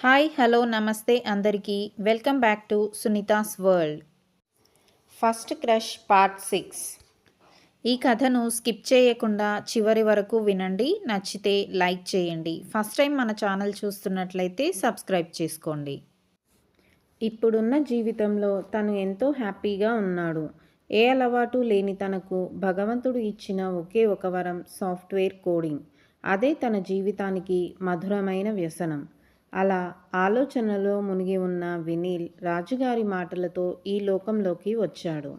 Hi hello నమస్తే అందరికీ. Welcome back to Sunitha's world. First crush part six. ఈ కథను స్కిప్ చేయకుండా చివరి వరకు వినండి నచ్చితే లైక్ చేయండి. ఫస్ట్ టైం మన ఛానల్ చూస్తున్నట్లయితే సబ్స్క్రైబ్ చేసుకోండి. ఇప్పుడున్న జీవితంలో తను ఎంతో హ్యాపీగా ఉన్నాడు. ఏ అలవాటు లేని తనకు భగవంతుడు ఇచ్చిన ఒకే ఒక వరం సాఫ్ట్వేర్ కోడింగ్. అదే తన జీవితానికి మధురమైన వ్యసనం. అలా ఆలోచనలో మునిగి ఉన్న వినీల్ రాజుగారి మాటలతో ఈ లోకంలోకి వచ్చాడు.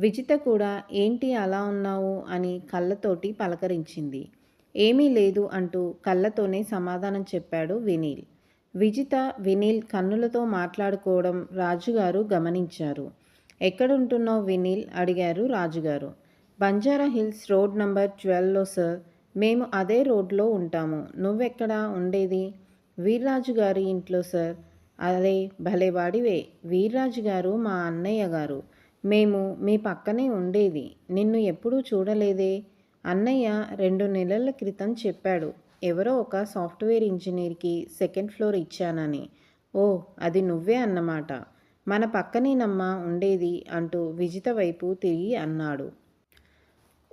విజిత కూడా ఏంటి అలా ఉన్నావు? అని కళ్ళతోటి పలకరించింది. ఏమీ లేదు అంటూ కళ్ళతోనే సమాధానం చెప్పాడు వినీల్. విజిత వినీల్ కన్నులతో మాట్లాడుకోవడం రాజుగారు గమనించారు. ఎక్కడుంటున్నావు వినీల్? అడిగారు రాజుగారు. బంజారా హిల్స్ రోడ్ నంబర్ ట్వెల్వ్లో సార్. మేము అదే రోడ్లో ఉంటాము. నువ్వెక్కడా? ఉండేది? వీర్రాజు గారి ఇంట్లో సార్. అదే భలేవాడివే వీర్రాజు గారు మా అన్నయ్య గారు. మేము మీ పక్కనే ఉండేది. నిన్ను ఎప్పుడూ చూడలేదే. అన్నయ్య రెండు నెలల క్రితం చెప్పాడు ఎవరో ఒక సాఫ్ట్వేర్ ఇంజనీర్కి సెకండ్ ఫ్లోర్ ఇచ్చానని. ఓ అది నువ్వే అన్నమాట. మన పక్కనేనమ్మా ఉండేది అంటూ విజిత వైపు తిరిగి అన్నాడు.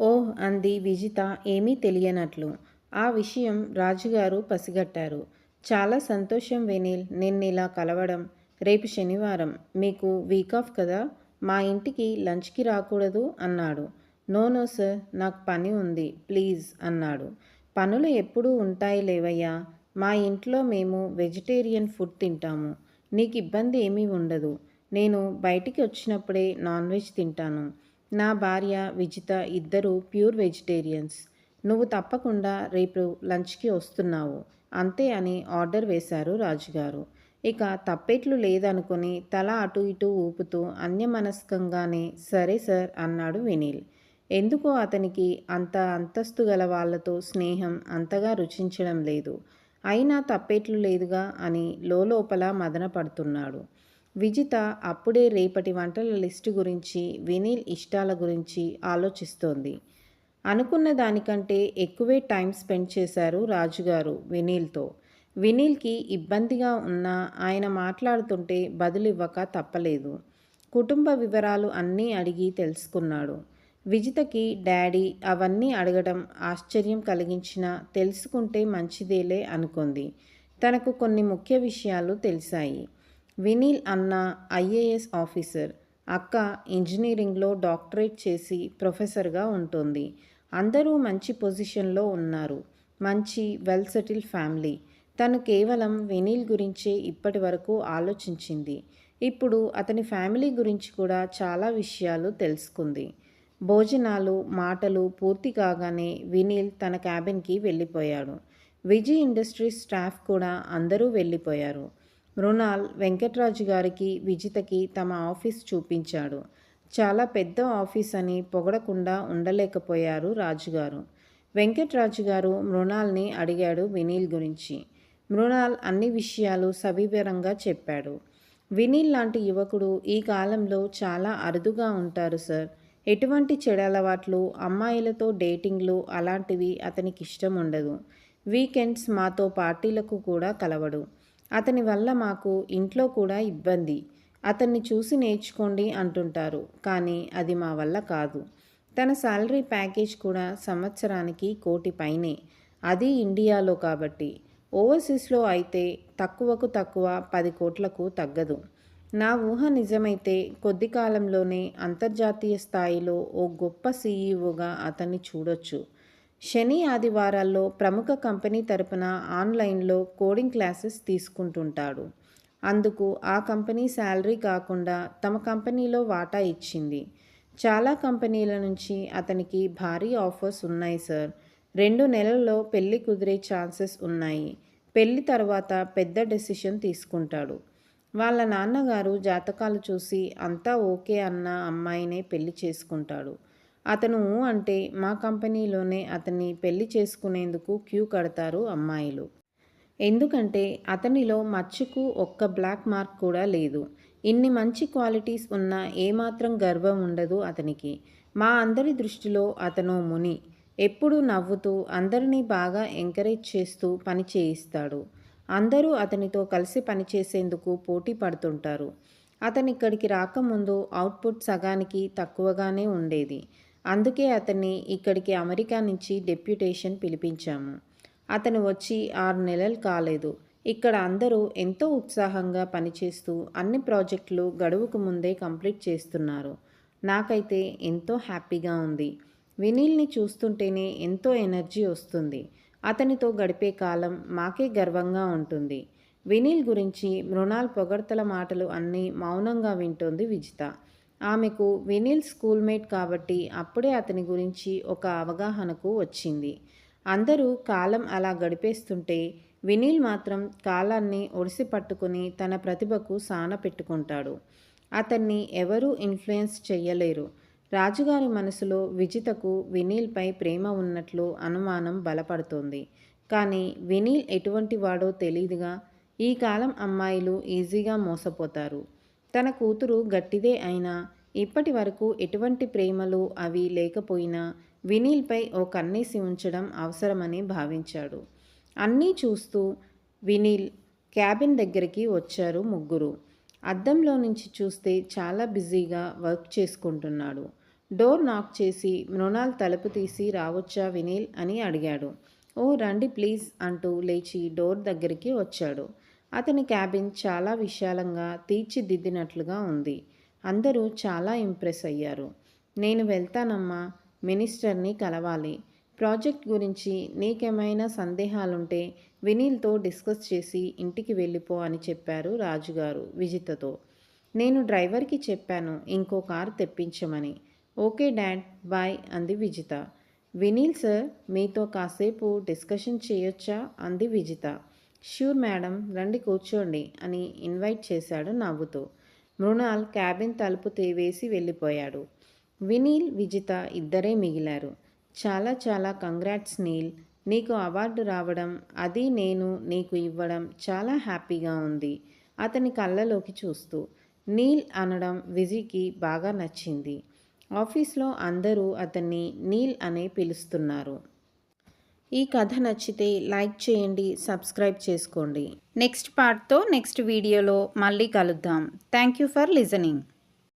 ఓ అంది విజిత ఏమీ తెలియనట్లు. ఆ విషయం రాజుగారు పసిగట్టారు. చాలా సంతోషం వెనీల్ నిన్నిలా కలవడం. రేపు శనివారం. మీకు వీక్ ఆఫ్ కదా? మా ఇంటికి లంచ్కి రాకూడదు అన్నాడు. నో నో సార్ నాకు పని ఉంది. ప్లీజ్ అన్నాడు. పనులు ఎప్పుడూ ఉంటాయి లేవయ్యా. మా ఇంట్లో మేము వెజిటేరియన్ ఫుడ్ తింటాము. నీకు ఇబ్బంది ఏమీ ఉండదు. నేను బయటికి వచ్చినప్పుడే నాన్ వెజ్ తింటాను. నా భార్య విజిత ఇద్దరు ప్యూర్ వెజిటేరియన్స్ నువ్వు తప్పకుండా రేపు లంచ్కి వస్తున్నావు. అంతే అని ఆర్డర్ వేశారు రాజుగారు. ఇక తప్పెట్లు లేదనుకుని తల అటు ఇటు ఊపుతూ అన్యమనస్కంగానే సరే సార్ అన్నాడు వినీల్. ఎందుకో అతనికి అంత అంతస్తు గల వాళ్ళతో స్నేహం అంతగా రుచించడం లేదు. అయినా తప్పేట్లు లేదుగా అని లోపల మదనపడుతున్నాడు. విజిత అప్పుడే రేపటి వంటల లిస్టు గురించి వినీల్ ఇష్టాల గురించి ఆలోచిస్తోంది. అనుకున్న దానికంటే ఎక్కువే టైం స్పెండ్ చేశారు రాజుగారు వినీల్తో. వినీల్కి ఇబ్బందిగా ఉన్నా ఆయన మాట్లాడుతుంటే బదులివ్వక తప్పలేదు. కుటుంబ వివరాలు అన్నీ అడిగి తెలుసుకున్నాడు. విజితకి డాడీ అవన్నీ అడగడం ఆశ్చర్యం కలిగించినా తెలుసుకుంటే మంచిదేలే అనుకుంది. తనకు కొన్ని ముఖ్య విషయాలు తెలిసాయి. వినీల్ అన్న ఐఏఎస్ ఆఫీసర్ అక్క ఇంజనీరింగ్లో డాక్టరేట్ చేసి ప్రొఫెసర్గా ఉంటుంది. అందరూ మంచి పొజిషన్లో ఉన్నారు. మంచి వెల్ సెటిల్ ఫ్యామిలీ. తను కేవలం వెనీల్ గురించే ఇప్పటి వరకు ఆలోచించింది. ఇప్పుడు అతని ఫ్యామిలీ గురించి కూడా చాలా విషయాలు తెలుసుకుంది. భోజనాలు మాటలు పూర్తి కాగానే వినీల్ తన క్యాబిన్కి వెళ్ళిపోయాడు. విజయ్ ఇండస్ట్రీస్ స్టాఫ్ కూడా అందరూ వెళ్ళిపోయారు. మృణాల్ వెంకట్రాజు గారికి విజితకి తమ ఆఫీస్ చూపించాడు. చాలా పెద్ద ఆఫీస్ అని పొగడకుండా ఉండలేకపోయారు రాజుగారు. వెంకట్రాజు గారు మృణాల్ని అడిగాడు వినీల్ గురించి. మృణాల్ అన్ని విషయాలు సవివరంగా చెప్పాడు. వినీల్ లాంటి యువకుడు ఈ కాలంలో చాలా అరుదుగా ఉంటారు సార్. ఎటువంటి చెడలవాట్లు అమ్మాయిలతో డేటింగ్లు అలాంటివి అతనికి ఇష్టం ఉండదు. వీకెండ్స్ మాతో పార్టీలకు కూడా కలవడు. అతని వల్ల మాకు ఇంట్లో కూడా ఇబ్బంది. అతన్ని చూసి నేర్చుకోండి అంటుంటారు కానీ అది మా వల్ల కాదు. తన శాలరీ ప్యాకేజ్ కూడా సంవత్సరానికి కోటి పైనే. అది ఇండియాలో కాబట్టి. ఓవర్సీస్లో అయితే తక్కువకు తక్కువ పది కోట్లకు తగ్గదు. నా ఊహ నిజమైతే కొద్ది కాలంలోనే అంతర్జాతీయ స్థాయిలో ఓ గొప్ప సీఈఓగా అతన్ని చూడొచ్చు. శని ఆదివారాల్లో ప్రముఖ కంపెనీ తరపున ఆన్లైన్లో కోడింగ్ క్లాసెస్ తీసుకుంటుంటాడు. అందుకు ఆ కంపెనీ శాలరీ కాకుండా తమ కంపెనీలో వాటా ఇచ్చింది. చాలా కంపెనీల నుంచి అతనికి భారీ ఆఫర్స్ ఉన్నాయి సార్. రెండు నెలల్లో పెళ్ళి కుదిరే ఛాన్సెస్ ఉన్నాయి. పెళ్ళి తర్వాత పెద్ద డెసిషన్ తీసుకుంటాడు. వాళ్ళ నాన్నగారు జాతకాలు చూసి అంతా ఓకే అన్న అమ్మాయినే పెళ్ళి చేసుకుంటాడు. అతను అంటే మా కంపెనీలోనే అతన్ని పెళ్ళి చేసుకునేందుకు క్యూ కడతారు అమ్మాయిలు. ఎందుకంటే అతనిలో మచ్చుకు ఒక్క బ్లాక్ మార్క్ కూడా లేదు. ఇన్ని మంచి క్వాలిటీస్ ఉన్న ఏమాత్రం గర్వం ఉండదు అతనికి. మా అందరి దృష్టిలో అతను ముని. ఎప్పుడూ నవ్వుతూ అందరినీ బాగా ఎంకరేజ్ చేస్తూ పని చేయిస్తాడు. అందరూ అతనితో కలిసి పనిచేసేందుకు పోటీ పడుతుంటారు. అతను ఇక్కడికి రాకముందు అవుట్పుట్ సగానికి తక్కువగానే ఉండేది. అందుకే అతన్ని ఇక్కడికి అమెరికా నుంచి డెప్యుటేషన్ పిలిపించాము. అతను వచ్చి ఆరు నెలలు కాలేదు. ఇక్కడ అందరూ ఎంతో ఉత్సాహంగా పనిచేస్తూ అన్ని ప్రాజెక్టులు గడువుకు ముందే కంప్లీట్ చేస్తున్నారు. నాకైతే ఎంతో హ్యాపీగా ఉంది. వినీల్ని చూస్తుంటేనే ఎంతో ఎనర్జీ వస్తుంది. అతనితో గడిపే కాలం మాకే గర్వంగా ఉంటుంది. వినీల్ గురించి మృణాల్ పొగడ్తల మాటలు అన్నీ మౌనంగా వింటోంది విజిత. ఆమెకు వినీల్ స్కూల్మేట్ కాబట్టి అప్పుడే అతని గురించి ఒక అవగాహనకు వచ్చింది. అందరూ కాలం అలా గడిపేస్తుంటే వినీల్ మాత్రం కాలాన్ని ఒడిసి పట్టుకుని తన ప్రతిభకు సాన పెట్టుకుంటాడు. అతన్ని ఎవరూ ఇన్ఫ్లుయెన్స్ చెయ్యలేరు. రాజుగారి మనసులో విజితకు వినీల్పై ప్రేమ ఉన్నట్లు అనుమానం బలపడుతోంది. కానీ వినీల్ ఎటువంటి వాడో తెలియదుగా ఈ కాలం అమ్మాయిలు ఈజీగా మోసపోతారు. తన కూతురు గట్టిదే అయినా ఇప్పటి వరకు ఎటువంటి ప్రేమలు అవి లేకపోయినా వినీల్పై ఓ కన్నేసి ఉంచడం అవసరమని భావించాడు. అన్నీ చూస్తూ వినీల్ క్యాబిన్ దగ్గరికి వచ్చారు ముగ్గురు. అద్దంలో నుంచి చూస్తే చాలా బిజీగా వర్క్ చేసుకుంటున్నాడు. డోర్ నాక్ చేసి మృణాల్ తలుపు తీసి రావచ్చా వినీల్ అని అడిగాడు. ఓ రండి ప్లీజ్ అంటూ లేచి డోర్ దగ్గరికి వచ్చాడు. అతని క్యాబిన్ చాలా విశాలంగా తీర్చిదిద్దినట్లుగా ఉంది. అందరూ చాలా ఇంప్రెస్ అయ్యారు. నేను వెళ్తానమ్మా. మినిస్టర్ని కలవాలి. ప్రాజెక్ట్ గురించి నీకేమైనా సందేహాలుంటే వినీల్తో డిస్కస్ చేసి ఇంటికి వెళ్ళిపో అని చెప్పారు రాజుగారు విజితతో. నేను డ్రైవర్కి చెప్పాను ఇంకో కారు తెప్పించమని. ఓకే డాడ్ బాయ్ అంది విజిత. వినీల్ సార్ మీతో కాసేపు డిస్కషన్ చేయొచ్చా? అంది విజిత. ష్యూర్ మేడం రండి కూర్చోండి అని ఇన్వైట్ చేశాడు నవ్వుతూ. మృణాల్ క్యాబిన్ తలుపు వేసి వెళ్ళిపోయాడు. వినీల్ విజిత ఇద్దరే మిగిలారు. చాలా చాలా కంగ్రాట్స్ నీల్. నీకు అవార్డు రావడం అది నేను నీకు ఇవ్వడం చాలా హ్యాపీగా ఉంది. అతని కళ్ళలోకి చూస్తూ. నీల్ అనడం విజీకి బాగా నచ్చింది. ఆఫీస్లో అందరూ అతన్ని నీల్ అనే పిలుస్తున్నారు. ఈ కథ నచ్చితే లైక్ చేయండి సబ్స్క్రైబ్ చేసుకోండి. నెక్స్ట్ పార్ట్తో నెక్స్ట్ వీడియోలో మళ్ళీ కలుద్దాం. Thank you for listening.